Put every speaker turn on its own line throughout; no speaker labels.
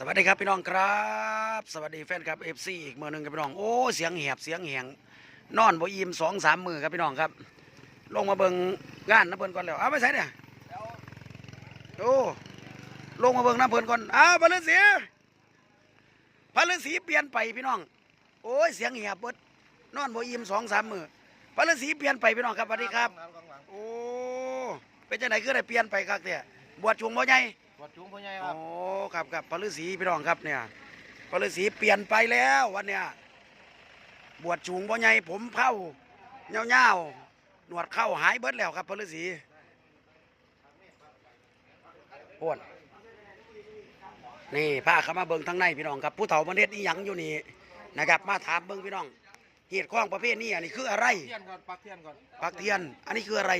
สวัสดีครับพี่น้องครับ สวัสดีแฟนครับเอฟซีอีกมือหนึ่งครับพี่น้องโอ้เสียงแหบเสียงแหงนอนบ่อิ่มสองสามมือครับพี่น้องครับ ลงมาเบิงงานน้ำเพลินก่อนแล้วเอาไปใส่เนี่ยโอ้ลงมาเบิงน้ำเพลินก่อนอ้าวพระฤาษีพระฤาษีเปลี่ยนไปพี่น้อง โอ้ยเสียงแหบเบิดนอนบ่อิ่มสองสามมือพระฤาษีเปลี่ยนไปพี่น้องครับสวัสดีครับ โอ้เป็นจังไหนคือได้เปลี่ยนไปครับเนี่ยบวชชวงบ่ใหญ่
วัดจุงพ่อใหญ่ค
โอ้
รับ
ครับครับพระฤาษีพี่น้องครับเนี่ยพระฤาษีเปลี่ยนไปแล้ววันเนี้ยบวชชูงบ่ใหญ่ผมเผาเงาๆหนวดเข้าหายเบิดแล้วครับพระฤาษีอ้วนนี่พาเขามาเบิ่งทั้งในพี่น้องครับผู้เฒ่าประเทศนี่ยังอยู่นี่นะครับมาถามเบิ่งพี่น้องเหตุข้องประเภทนี้อันนี้คืออะไร
เทียนก่อนปักเทียนก่อน
ปักเทียน อันนี้คืออะไร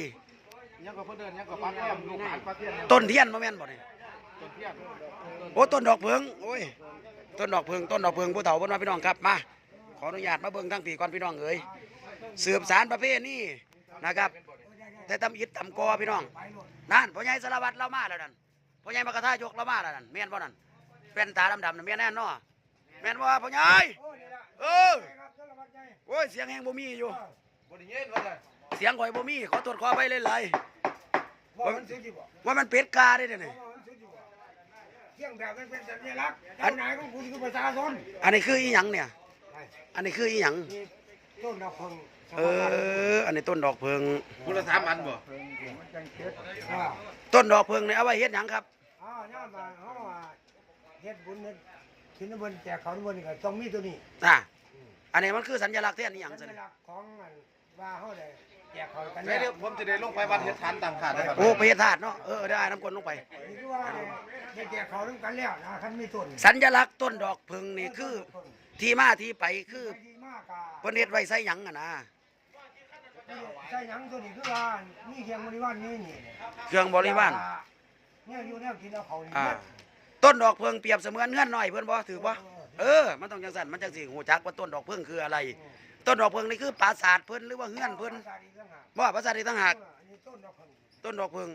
ยังก็เพิ่นเดินยังก็ปักเทียนลูกหลานปักเทียน
ต้นเทียนมาแม่นบ่เนี่ย
ต้นเทียน
โอ้ต้นดอกเพิงโอ้ยต้นดอกเพิงต้นดอกเพิงผู้เฒ่าเพิ่นมาพี่น้องครับมาขออนุญาตมาเบิ่งทั้งปีก่อนพี่น้องเอ๋ยสืบสารประเพณีนะครับแต่ตำอิดตำกอพี่น้องนั่นพ่อใหญ่สารวัตรเรามาแล้วนั่นพ่อใหญ่มากระทายกเรามาแล้วนั่นแม่นบ่นั่นเป็นตาดำๆนั่นแม่นแน่นเนาะแม่นบ่พ่อใหญ่เออโอ้ยเสียงแหงบ่มีอยู่เสียงข่อยบ่มีขอตรวจขอไปหลย
ว่าย
ว่ามันเป็ดกาได้เด้อนี่
ว่ามันสุดอยู่บ่ เที่ยงแบบนั้นเป็นสัญลักษณ์เจ้านายของคุณคือประชาชน
อันนี้คืออีหยังเนี่ย อันนี้คืออีหยัง
นี่ต้นดอกเพิง
เอออันนี้ต้นดอกเพิง
คุณละสามอันบ่
อ่า
ต้นดอกเพิงนี่เอาไว้เฮ็ดหยังครับ
อ่าย่ามาเฮาว่าเฮ็ดบุญเฮ็ดกินน้ำบุญแจกเขาน้ำบุญนี่ก็ต้องมีตัวนี้
อะ อันนี้มันคือสัญลักษณ์แท้นี่หยัง
สั
ซั่น
ญลักษณ์ของอันว่าเฮาได้แจ กเขากัน
เดี๋ยวผมจะได้ลงไปวัดเฮ็ดฐานต่างขาดนะครับ
โอ้ไปเฮ็ดธาตุเนาะเออได้น้ำกลนลงไป
นี่คือว่าได้แจกเขานำกันแล้วนะคันมีต้น
สัญลักษณ์ต้นดอกเพิงนี่คือ ที่มาที่ไปคือ
ดีมากอะ
เพิ่นเฮ็ดไว้ใส่หยังอะนะ
ใช่หยังตัวนี้คือว่ามีเคียงบริวารนี่นี่
เครื่องบริวาร
เนี่ยอยู่แนวกินเอาเขานี่
อ่าต้นดอกเพิงเปรียบเสมือนเงื่อนน้อยเพิ่นบ่ถือบ่เออ มันต้องจังซั่นมันจังสิฮู้จักว่าต้นดอกเพิงคืออะไร ต้นดอกเพิงนี่คือปราสาทเพิ่นหรือว่าเฮือนเพิ่น
ภาษาดีต่างหาก
บ่ภาษาที่ต่างหาก
อันนี้ต้นดอกเพิง
ต้นดอกเพิง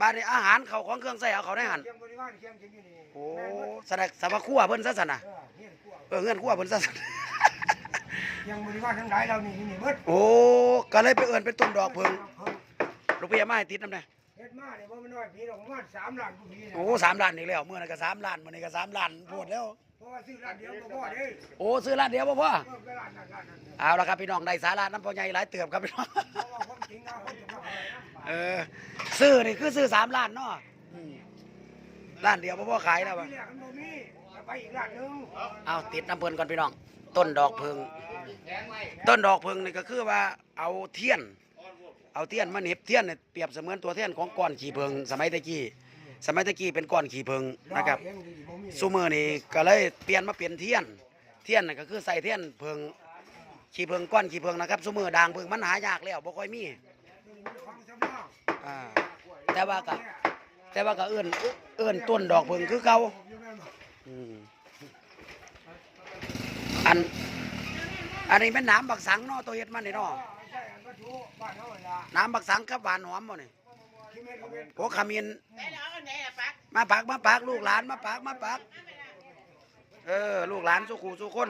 มาในอาหารเขาของเครื่องใช้เอาเขาได้หั่น
เคียงบริวารเคียงกินอยู่นี่
โอ้
แม่นเบิด
แสดงสรรพครัวเพิ่นซะซั่นน่ะ
เออเฮียนกลัว
เออเฮือนครัวเพิ่นซะซั่น
เคียงบริวารทั้งหลายเรานี่นี่เบิด
โอ้ก็เลยไปเอิ้นเป็นต้นดอกเพิง
ดอกเพิง
ลูกพี่เอามาให้ติดนำได้
เฮ็ดมาเนี่ยบ่แม่นน้อยปีดอกประมาณ3ล้านกว่าปีนะ
โอ้สามล้านอีกแล้วเมื่อนั้นก็สามล้านมื่อนี้ก็สามล้านโพดแล้ว
เพราะว่าซื้อล้านเดียวก็พอเด้
โอ้ซื้อล้านเดียวบ่พ่อ
เออก็ล้านนั้นล้านนั้น
เอาละครับพี่น้องได้สาระน้ำพ่อใหญ่หลายเติบครับพี่น้อง
เพราะว่าความจริงนะคนจะมาขายนะ
เออซื้อนี่คือซื้อสามล้านเนาะอืมล้านเดียวบ่พ่อขายแล้ว
ที
วะ
แรกมันบ่มีแต่ไปอีกล้านหนึง
เอาติดน้ำเพิ่นก่อนพี่น้อง ต้นดอกเพิง ต้นดอกเพิงนี่ก็คือว่าเอาเทียน เอาเทียนมาเหน็บเทียนเนี่ยเปรียบเสมือนตัวเทียนของก้อนขี้เพิง สมัยตะกี้สมัยตะกี้เป็นก้อนขี้เพิงนะครับ
เองดีบ่มี
ซูมือนี่ก็เลยเปลี่ยนมาเป็นเทียน เทียนน่ะก็คือใส่เทียนเพิงขี้เพิงก้อนขี้เพิงนะครับซูมือด่างเพิงมันหายากแล้วบ่ค่อยมี
อ่า
แต่ว่าก็แต่ว่าก็เอื้อนเอื้อนต้นดอกเพิงคือเก่า
อืม
อันอันนี้เป็นน้ำบักสังเนาะตัวเฮ็ดมันนี่เนาะ
ใช่อันก็ถูกบ้านเฮาล่ะ
น้ำบักสังกับหวานหอมบ่นี่
คิเมนคิเมน
โอ้ขมิ้น มาปักมาปักลูกหลานมาปักมาปักเออลูกหลานสุขูสุคน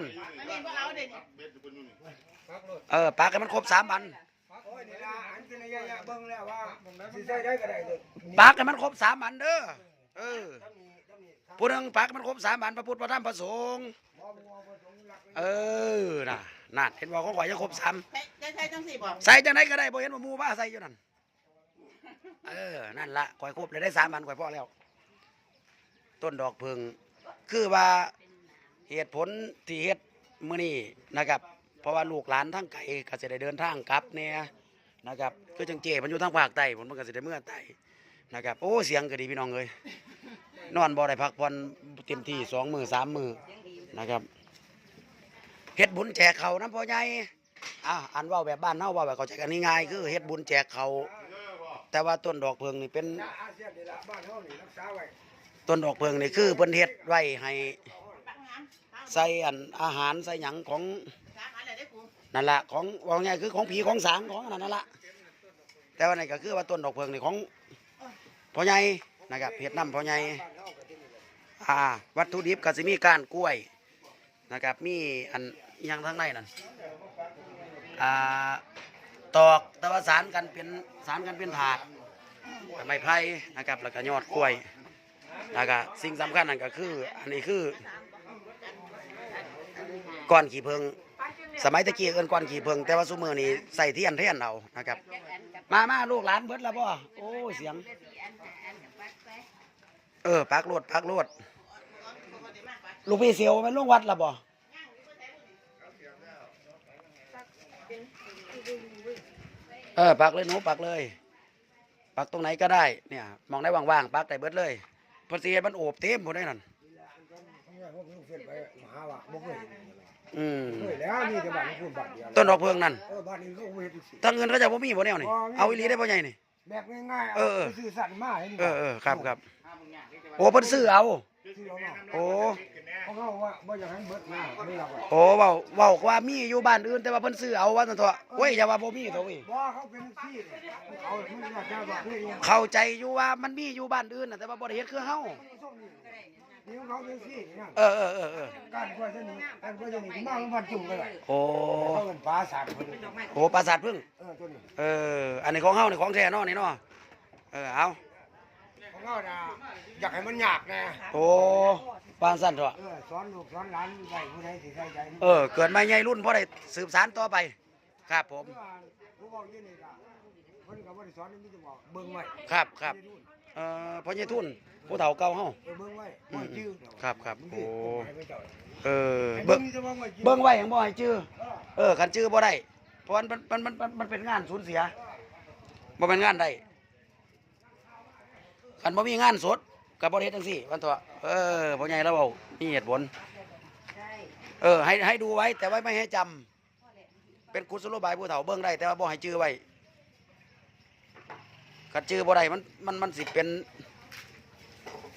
เออปักให้มันครบสามวัน
โอ้ยนี่ล่ะอันเป็นระยะๆเบิ่งแล้วว่าสิใช้ได้ก็ได้เลย
ปักให้มันครบสามวันเด้อเออ
ถ้ามีถ้ามีถ้า
ผู้หนึงปักให้มันครบสามวันพระพุทธพระธรรมพระสงฆ์
บ่บ่บ่สงหลัก
เออน่ะนั่นเห็นบอกของข่อยยังครบสาม
จะใช้จังสี่บอก
ใส่จังไหนก็ได้บ่เห็นว่าหมูบ้าใส่อยู่นั่นเออนั่นละข่อยครบเลยได้สามวันข่อยพอแล้ว ต้นดอกเพิงคือว่าเหตุผลที่เฮ็ดมื้อนี้นะครับ เพราะว่าลูกหลานทั้งไก่ก็สิได้เดินทางกลับเนี่ยนะครับคือจังเจมันอยู่ทางภาคใต้ผมมันก็สิได้เมื่อใต้นะครับโอ้เสียงก็ดีพี่น้องเอ้ยนอนบ่ได้พักผ่อนเต็มที่สองมือสามมือนะครับเฮ็ดบุญแจกเขาน้ำพ่อใหญ่อะอันว่าแบบบ้านเฮาว่าแบบเขาใจกันง่ายๆคือเฮ็ดบุญแจกเขาแต่ว่าต้นดอกเพิงนี่เป็น ต้นดอกเพิงนี่คือเพิ่นเฮ็ดไว้ให้ใส่อันอาหารใส่หยังของ
สามอันเลยได้ปู
นั่นละของว่าไงคือของผีของสางของอันนั้นนั่นละแต่ว่านี่ก็คือว่าต้นดอกเพิงนี่ของพ่อใหญ่นะครับเฮ็ดน้ำพ่อใหญ่อ่าวัตถุดิบก็สิมีก้านกล้วยนะครับมีอันยังทั้งในนั่นอ่าตอกแตะวาสารกันเป็นสารกันเป็นถาดไม้ไผ่นะครับแล้วก็ยอดกล้วย แล้วก็สิ่งสำคัญนั่นก็คือ อันนี้คือก้อนขี้ผึ้งสมัยตะกี้เอิ้นก้อนขี้ผึ้งแต่ว่าซุมือนี้ใส่เทียนเทียนเอานะครับ มามาลูกหลานเบิดแล้วบ่โอ้ยเสียง เออปักโลดปักโลดลูกพี่เสียวมันลงวัดแล้วบ่เออปักเลยหนูปักเลย ปักตรงไหนก็ได้เนี่ย มองได้ว่างๆปักได้เบิดเลย พอสิเฮ็ดมันโอบเต็มหมดได้นั่น
พวกลูกเส้นไปมหาว่าบ่เคยเห็น
อืม
เคยแล้วนี่แต่บ้านของคุณบ้านเดียว
ต้นดอกเพิงนั่น
เออบ้านนี้ก็บ่เฮ็ดอีกสิ
ทั้งเงินเขาจะบ่มีบ่แนวนี่เอาอีหลีได้บ่ใหญ่นี่
แบบง่ายๆ
เออเออ
ไปซื้อสัตว์มาให้นี่
เออเออครับครับโอ้เพิ่นซื้อเอา
ซื้อเอามา
โอ้
เพราะเขาว่าบ่อยากให้เบิดมาไม่รับอะ
โอ้เว้าเว้าว่ามีอยู่บ้านอื่นแต่ว่าเพิ่นซื้อเอาว่าซั่นเถอะโอ้ยอย่าว่าบ่มีเถอะเว้ย
บ่เขาเป็นที่เอาไม่ว่าจะว่าเรื่อง
เข้าใจอยู่ว่ามันมีอยู่บ้านอื่นน่ะแต่ว่าบ่ได้เฮ็ดคือเฮา
นี่ของเขาเป็นที่เนี่ย
เออเออเออเออ
การกล้วยชนิดการกล้วยชนิดมาของพันจุ่มกันเลย
โอ้
เขาเป็นปลาสัตว์คนนี้
โหปราสาทพึ่ง
เออตัวนี้
เอออันนี้ของเฮานี่ของแท้เนาะนี่เนาะเออเอา
ของเขาน่ะอยากให้มันยากนะ
โอ้ปานสั่นเถอะ
เออสอนลูกสอนหลานได้ผู้ใดสิใส่ใจมัน
เออ เกิดมาใหญ่รุ่นพอได้สืบสานต่อไป ครับผม
เพื่อผู้บอกอยี่นี่ก็เพิ่นก็บ่ได้สอนนี่มีแต่บอกเบิ่งไว้
ครับครับเอ่อพ่อใหญ่ทุนผู้เฒ่าเก่าเฮา
เออเบิ่งไว้บ่ให้ชื่อ
ครับครับ
มัน
โอ้
สิให้เจ้า
เออ
เบิ่
เบิ่
ง
ง
จะว่าไว้ชื่อ
เบิ่งไว้ยังบ่ให้จื้อเออคันจื้อบ่ได้เพราะมันมันมันมันมันเป็นงานสูญเสียบ่เป็นงานได้ คันบ่มีงานสดก็บ่ได้เฮ็ดจังซี่วันตัวเออพ่อใหญ่เราเว้ามีเหตุผลเออให้ให้ดูไว้แต่ว่าไม่ให้จำเป็นกุศโลบายผู้เฒ่าเบิ่งได้แต่ว่าบ่ให้จื้อไว้คันจื้อบ่ได้มันมันมันสิเป็น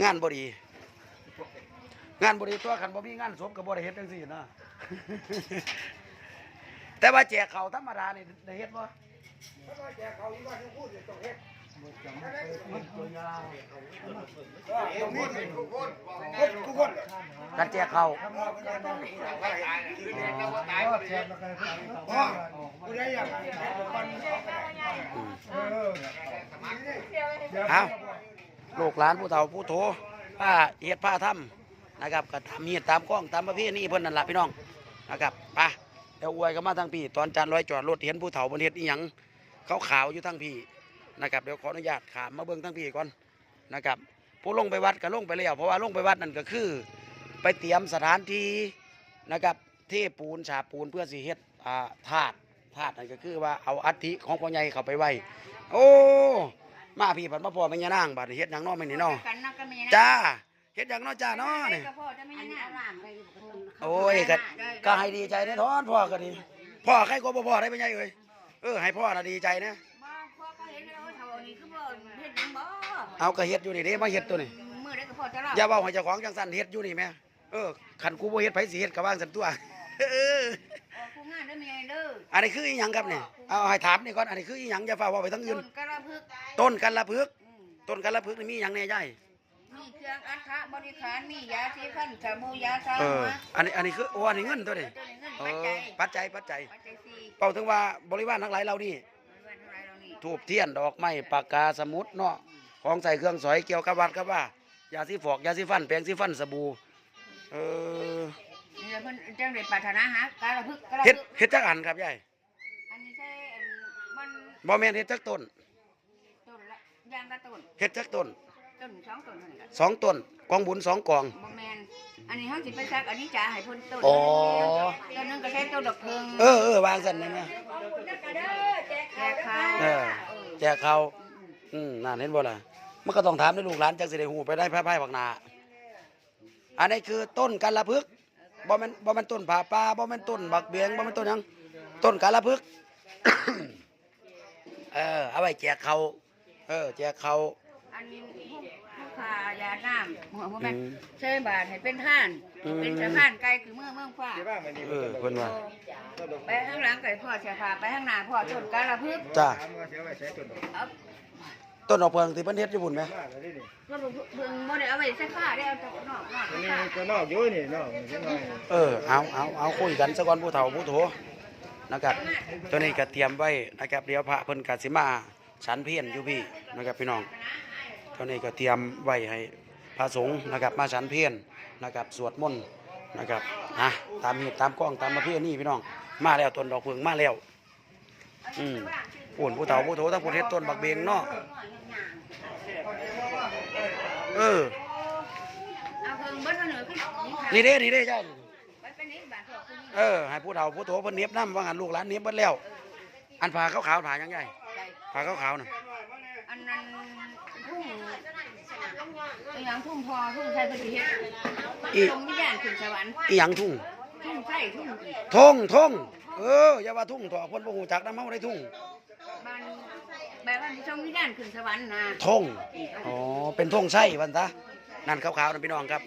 งานบ่ดี งานบริตัวขันบ่มีงานศพกับ่ได้เฮ็ดจังซี่นะแต่ว่าแจกเขาธรรมดานี่ได้เฮ็ดบ่
แจกเขาอีกว่าที่พูดอยู่ตรงเฮ็ดเฮ็ด กคน
การแจกเขาว
พ่อผู้ใดอยากให้ปันเออ
เอาลูกหลานผู้เฒ่าผู้โถผ้าเฮ็ดผ้าทำนะครับก็ทำเฮ็ดตามกล้องตามประเพณีเพิ่นนั่นล่ะพี่น้องนะครับไปเดี๋ยวอวยกันมาทางพี่ ตอนจานร้อยจอดรถเห็นผู้เฒ่าเพิ่นเฮ็ดอีหยังขาวๆอยู่ทางพี่ นะครับเดี๋ยวขออนุญาตขามมาเบิ่งทางพี่ก่อนนะครับผู้ลงไปวัดก็ลงไปแล้วเพราะว่าลงไปวัดนั่นก็คือ ไปเตรียมสถานที่นะครับเทปูนฉาบปูนเพื่อสิเฮ็ดอ่าธาตุธาตุนั่นก็คือว่าเอาอัฐิของพ่อใหญ่เข้าไปไว้โอ้มาพี่ผันมาพ่อแม่ย่านางบาดนี้เฮ็ดหยังน้อแม่นี่น้อ
กันนะก็มีนะ
จ้าเฮ็ดหยังน้อจ้าน้อนี่
ก็พ่อจะไม่ยังไง
โอ้ยก็ก็ให้ดีใจแน่ทอนพ่อก็ดีพ่อใครก็บ่พ่อได้เป็นไงเอ้ยเออให้พ่อน่ะดีใจนะ
นี้คือบ่เฮ็ดหยังบ่
เอาก็เฮ็ดอยู่นี่เด้มาเฮ็ดตัวนี่
มื้อใดก็พ่อจะรอ
อย่าเว้าให้เจ้าของจังซั่นเฮ็ดอยู่นี่แม่เออคันกูบ่เฮ็ดไผสิเฮ็ดก็ว่างซั่นตัวเออ
ผู้งานเด้อแม่เด้อ
อันนี้คืออีหยังครับเนี่ยเอาให้ถามนี่ก่อนอันนี้คืออีหยังอย่าฟ้าเว่าไปทั้งอื่น
ต้นกระพึก
ต้นกันละพึกษ์
อืม
ต้นกันละพึกษ์นี่มีหยังแน่ใหญ่
มีเครื่องอัฐบริขารมียาสีฟันสบู่ยาชา
เอ
หั
อ
ว
อันนี้อันนี้คือโอ้อันนี้เงินตัวนี้
ตัวนี้เงิน
เอ
ปัจจั
อยปัจจัยปัจจัย
ปัจจัยสี่
เป่าถึงว่าบริวารทั้งหลายเรานี่
บริวารทั้ งหลายเรานี่
ถูบเทียนดอกไม้ปากกาสมุดเนาะของใส่เครื่องสอยเกี่ยวกับวัดครับว่ายาสีฟอกยาสีฟันแปรงสีฟันสบู่เออ
นี่แหละเพิ่นจังได้ปรารถนาหากระพึกกระ
เฮ็ด
พึก
เฮ็ดจักอันครับยาย
อันนี้ใช่อันมัน
บ่แม่นเฮ็ดจักต้น
ต้นละยางละต้น
เฮ็ดจักต้น
ต้นสองต้นนั่นแหละ
สองต้นกองบุญสองกอง
บ่แม่นอันนี้เฮาสิไปซักอันนี้จ่าให้เพิ่นต้น
อ๋อ
ต้นหนึงก็ใช้ต้นดอกเพิง
เออเออวางสันนี่แม่
แจกข้าว
เออ แจกเขาอืมนั่นเห็นบ่ล่ะมันก็ต้องถามในลูกหลานจังสิได้หูไปได้พ่ายๆบักหนาอันนี้คือต้นกัลพึกษ์บ่แม่นบ่แม่นต้นผาป่าบ่แม่นต้นบักเบียงบ่แม่นต้นหยังต้นกัลพึกษ์ เออเอาไว้แจกเขาเออแจกเขา
อันนี้ ผู้ผู้ขายาน้ำหัวบ่แม่น
อืม
ใช้บาทให้เป็นท่าน
อืม
เป็นสะพานไกลคือเมืองเมืองฟ้า
เออเพิ่นว่า
ไปข้างหลังไก่พ่อเสียพาไปข้างหน้าพ่อต้นกาละพึกษ์
จ้า
เอา
ต้นดอกเพิงที่เพิ่นเฮ็ดอยู่บุ่นไหม
ก็บ่เบิ่งบ่ได้เอาไว้ใส่ผ้าได้เอาจากนอกนอก
อันนี้
ผ้า
ก็นอกอยู่นี่นอกนี่น้อย
เออเอาเอาเอาคุยกันซะก่อนผู้เฒ่าผู้โถนะครับตัวนี้ก็เตรียมไว้นะครับเดี๋ยวพระเพิ่นก็สิมาฉันเพียรอยู่พี่นะครับพี่น้อง ตัวนี้ก็เตรียมไว้ให้พระสงฆ์นะครับมาฉันเพียรนะครับสวดมนต์นะครับนะตามเหตุตามกล้องตามมาเพียรนี่พี่น้องมาแล้วต้นดอกเพิงมาแล้วอืมปุ่นผู้เฒ่าผู้โถทั้งประเทศต้นบักเบงเนาะเออ
เอาเบิ่งเบิดมาเหนือขึ้นนี่
เด้นี่เด้ใช่
ไปเป็นนี้บา
เออให้ผู้เฒ่าผู้โถเพิ่นเน็บน้ำว่างันลูกหลานเน็บเบิดแล้ว อันผ้าขาวๆผ้ายังไงผ้าขาวๆน่ะ
อันนั้น อีหยังทุ่งพอทุ่งไทยเพิ่นเฮ็ด
อี
ตรงวิญญาณขึ้นสวรรค์
อีหยังทุ่ง
ทุ่งไทยทุ่งอีก
ทงทงเอออย่าว่าทุ่งถอกเพิ่นบ่ฮู้จักนำเฮาได้ทุ่ง
บ้านแบบว่าส่งวิญญาณขึ้นสวรรค์นะ
ท่งอ๋อเป็นทงไส้ว่าซั่นซะนั่นขาวๆนั่นพี่น้องครับ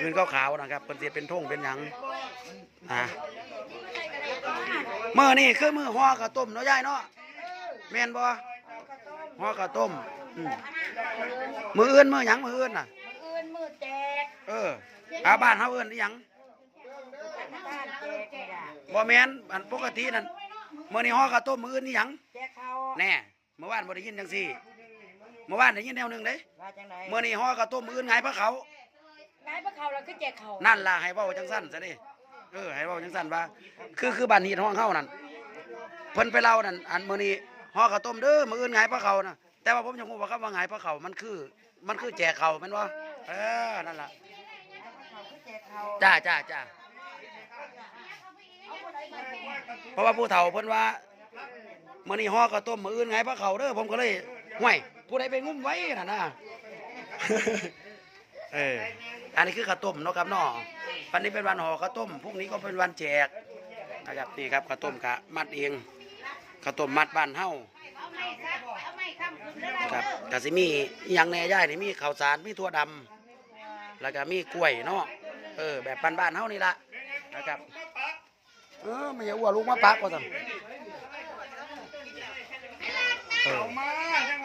อื่นขาวๆนะครับเพิ่นสิเป็นท่งเป็นหยังอ่ามื้อนี้คือมื้อห่อข้าวต้มเนาะยายเนาะแม่นบ่ห่อข้าวต้ม มมื้ออื่นมื้อหยังมื้ออื่นน่ะ
อื่นมือแตก
เอออาบ้านเฮาเอิ้นอีหยัง
บ้านแตกนี่ล่ะ
บ่แม่นอันปกตินั่นมื้อนี้ฮอกข้าวต้มมื้ออื่นอีหยัง
แตกเขา
แน่เมื่อวานบ่ได้ยินจังซี่เมื่อวานได้ยินแนวหนึงเด้
ว่าจังได
มื้อนี้ฮอกข้าวต้มมื้ออื่นไงพระเขา
นายพระเขาแล้วคือแจกเขา
นั่นล่ะให้เว้าจังซั่นซะดิเออให้เว้าจังซั่นว่า คือคือบ้านฮีดห้องเฮานั่นเพิ่นไปเล่านั่นอันมื้อนี้ฮอกข้าวต้มเด้อมื้ออื่นไงพระเขาน่ะ แต่ว่าผมยังฮู้ว่าคำว่าไงพระเขามันคือ มันคือแจกเขาแม่นบ่เออนั่นล่ะ
เขาคือแจกเขา
จ้าจ้าจ้าเพราะว่าผู้เฒ่าเพิ่นว่ามื้อนี้ห่อข้าวต้มมื้ออื่นไงพระเขาเด้อผมก็เลยห่วยผู้ใดไปงุ้มไว้น่ะนะเอออันนี้คือข้าวต้มเนาะครับเนาะวันนี้เป็นวันห่อข้าวต้มพรุ่งนี้ก็เป็นวันแจกนะครับนี่ครับข้าวต้มกะมัดเองข้าวต้มมัดบ้านเฮา ครับกะสิมีอหยังแหน่ย่ายนี่มีข้าวสารมีถั่วดำแล้วก็มีกล้วยเนาะเออแบบบ้านๆเฮานี่ละนะครับเออไม่อย่าอ้วนลูกมาปักว่าซั่นเออ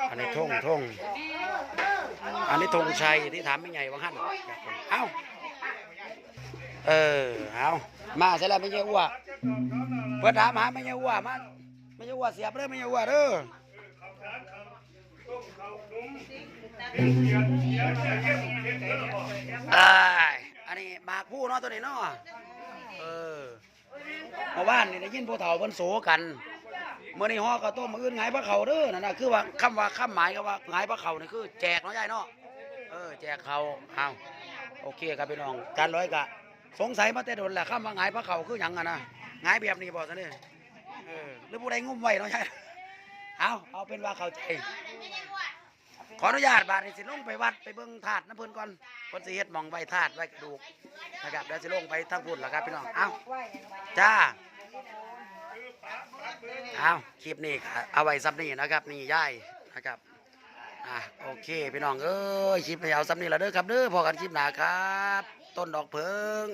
อันนี้ทงทงอันนี้ธงชัยที่ถามไม่ใหญ่ว่าหั่นครับผมเอ้าเออเอามาเสร็จแล้วไม่ใช่อ้วนเพิ่นถามหาไม่ใช่อ้วนมาไม่ใช่อ้วนเสียบเด้อไม่ใช่อ้วนเด้อ อ้ายอันนี้หมากผู้เนาะตัวนี้เนาะเออเมื่อวานนี่ได้ยินผู้เฒ่าเพิ่นโศกันเมื่อนี้ฮอข้าต้มมื้ออื่นหงายพระเขาเด้อนั่นน่ะคือว่าคำว่าคำหมายก็ว่าหงายพระเขานี่คือ แจกเนาะยายเนาะเออแจกเขาเอาโอเคครับพี่น้องจานร้อยกะ สงสัยมาแต่โดนแหละคำว่าหงายพระเขาคือหยังอะนะหงายแบบนี้บ่ซะนี่เออหรือผู้ใดงุ้มไว้เนาะยายเอาเอาเป็นว่าเข้าใจ ออนุญาตบาดนี้สิลงไปวัดไปเบิ่งธาตุน้ำเพิ่นก่อนเพิ่นสิเฮ็ดหมองไว้ธาตุไว้กระดูกนะครับเดี๋ยวสิลงไปทางพุ่นล่ะครับพี่น้องเอ้าจ้าเอาคลิปนี้ก็เอาไว้ซ้ำนี้นะครับนี่ย่ายนะครับอะโอเคพี่น้องเอ้ยคลิปนี้เอาซ้ำนี้ละเด้อครับเด้อพอกันคลิปหนาครับ ต้นดอกเพิง